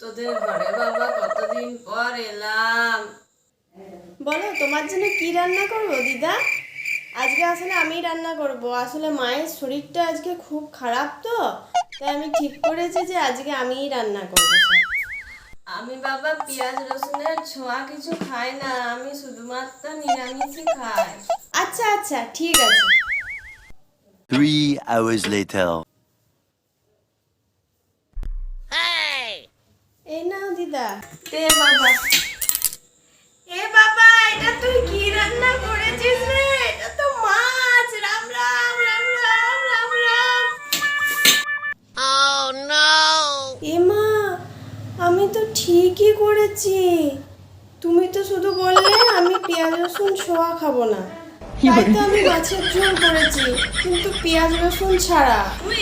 তোদের ঘরে বাবা কতদিন পর এলাম? বলো তোমার জন্য কি রান্না করব দিদা? আজকে আসলে আমি রান্না করব। আসলে মায়ের শরীরটা আজকে খুব খারাপ তো তাই আমি ঠিক করেছি যে আজকে আমিই রান্না করব আমি বাবা পেঁয়াজ রসুনের ছোঁয়া কিছু খাই না আমি শুধুমাত্র নিরামিষই খাই। আচ্ছা আচ্ছা ঠিক আছে। Three hours later. এই নাও দিদা। দে বাবা। এ বাবা এটা তুই কি রান্না করেছিস রে? এটা তো মাছ। রাম রাম রাম রাম রাম রাম। এ মা আমি তো ঠিকই করেছি। তুমি তো শুধু বললে আমি পেঁয়াজ রসুন ছোঁয়া খাব না। তাই তো আমি মাছের ঝোল করেছি কিন্তু পেঁয়াজ রসুন ছাড়া। তুই